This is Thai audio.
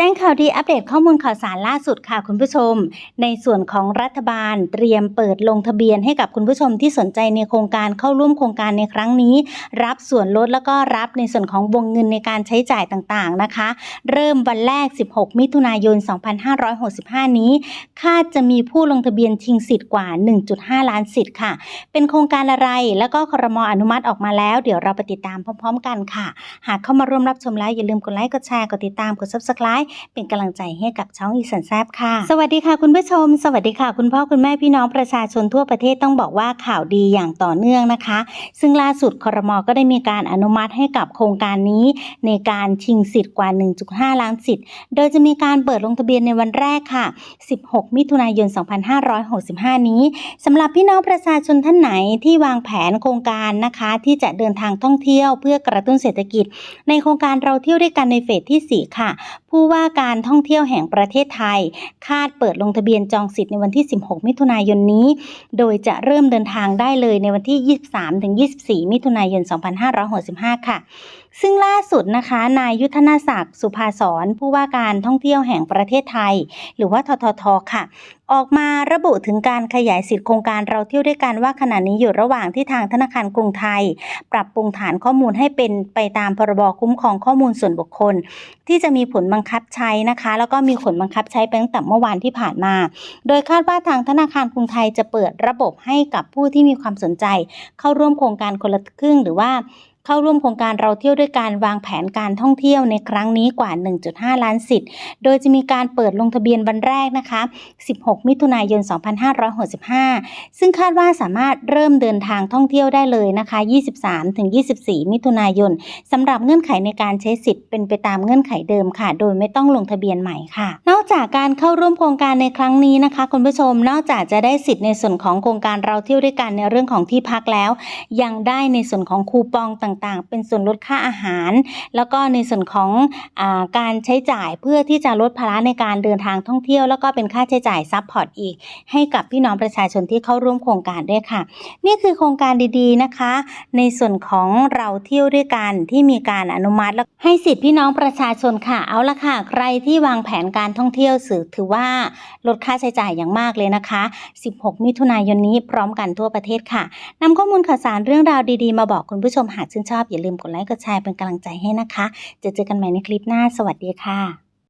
แจ้งข่าวดีอัปเดตข้อมูลข่าวสารล่าสุดค่ะคุณผู้ชม ในส่วนของรัฐบาลเตรียมเปิดลงทะเบียนให้กับคุณผู้ชมที่สนใจในโครงการเข้าร่วมโครงการในครั้งนี้ รับส่วนลดแล้วก็รับในส่วนของวงเงินในการใช้จ่ายต่างๆนะคะ เริ่มวันแรก 16 มิถุนายน 2565 นี้คาดจะมีผู้ลงทะเบียนชิงสิทธิ์กว่า 1.5 ล้านสิทธิ์ค่ะ เป็นโครงการอะไรแล้วก็ครมอนุมัติออกมาแล้ว เดี๋ยวเราไปติดตามพร้อม ๆ กันค่ะ หากเข้ามาร่วมรับชมแล้วอย่าลืมกดไลค์กดแชร์กดติดตามกด subscribe เป็นกำลังใจให้กับช่องอีสันแซบค่ะ สวัสดีค่ะคุณผู้ชม สวัสดีค่ะ คุณพ่อคุณแม่พี่น้องประชาชนทั่วประเทศต้องบอกว่าข่าวดีอย่างต่อเนื่องนะคะ ซึ่งล่าสุดครมก็ได้มีการอนุมัติให้กับโครงการนี้ ในการชิงสิทธิ์กว่า 1.5 ล้านสิทธิ์ โดยจะมีการเปิดลงทะเบียนในวันแรกค่ะ 16 มิถุนายน 2565 นี้สำหรับพี่น้องประชาชนท่านไหนที่วางแผนโครงการนะคะ ที่จะเดินทางท่องเที่ยวเพื่อกระตุ้นเศรษฐกิจ ในโครงการเราเที่ยวด้วยกันในเฟสที่ 4 ค่ะผู้ว่าการท่องเที่ยวแห่งประเทศไทย คาดเปิดลงทะเบียนจองสิทธิ์ในวันที่ 16 มิถุนายนนี้ โดยจะเริ่มเดินทางได้เลยในวันที่ 23-24 มิถุนายน 2565 ค่ะ ซึ่งล่าสุดนะคะ นายยุทธนาศักดิ์สุภาสรผู้ว่าการท่องเที่ยวแห่งประเทศไทย หรือว่าทททค่ะ ออกมาระบุถึงการขยายสิทธิโครงการเราเที่ยวด้วยกันว่าขณะนี้อยู่ระหว่างที่ทางธนาคารกรุงไทย ปรับปรุงฐานข้อมูลให้เป็นไปตามพรบคุ้มครองข้อมูลส่วนบุคคล ที่จะมีผลบังังคับใช้นะคะ แล้วก็มีผลบังคับใช้ไปตั้งแต่เมื่อวานที่ผ่านมา โดยคาดว่าทางธนาคารกรุงไทยจะเปิดระบบให้กับผู้ที่มีความสนใจ เข้าร่วมโครงการคนละครึ่งหรือว่า เข้าร่วมโครงการเราเที่ยวด้วยการวางแผนการท่องเที่ยวในครั้งนี้กว่า 1.5 ล้านสิทธิ์ โดยจะมีการเปิดลงทะเบียนวันแรกนะคะ 16 มิถุนายน 2565 ซึ่งคาดว่าสามารถเริ่มเดินทางท่องเที่ยวได้เลยนะคะ 23-24 มิถุนายนสำหรับเงื่อนไขในการใช้สิทธิ์เป็นไปตามเงื่อนไขเดิมค่ะ โดยไม่ต้องลงทะเบียนใหม่ค่ะนอก จากการเข้าร่วมโครงการในครั้งนี้นะคะคุณผู้ชมนอกจากจะได้สิทธิ์ในส่วนของโครงการเราเที่ยวด้วยกันในเรื่องของที่พักแล้ว ยังได้ในส่วนของคูปองต่างๆ เป็นส่วนลดค่าอาหาร แล้วก็ในส่วนของอาการใช้จ่ายเพื่อที่จะลดภาระในการเดินทางท่องเที่ยว แล้วก็เป็นค่าใช้จ่ายซัพพอร์ตอีก ให้กับพี่น้องประชาชนที่เข้าร่วมโครงการด้วยค่ะ นี่คือโครงการดีๆนะคะ ในส่วนของเราเที่ยวด้วยกันที่มีการอนุมัติและให้สิทธิพี่น้องประชาชนค่ะเอาละค่ะ ใครที่วางแผนการท่องเที่ยวสื่อถือว่าลดค่าใช้จ่ายอย่างมากเลยนะคะ 16 มิถุนายนนี้พร้อมกันทั่วประเทศค่ะนำข้อมูลข่าวสารเรื่องราวดีๆ มาบอกคุณผู้ชมหากชื่นชอบ อย่าลืมกดไลค์กดแชร์เป็นกำลังใจให้นะคะ จะเจอกันใหม่ในคลิปหน้า สวัสดีค่ะ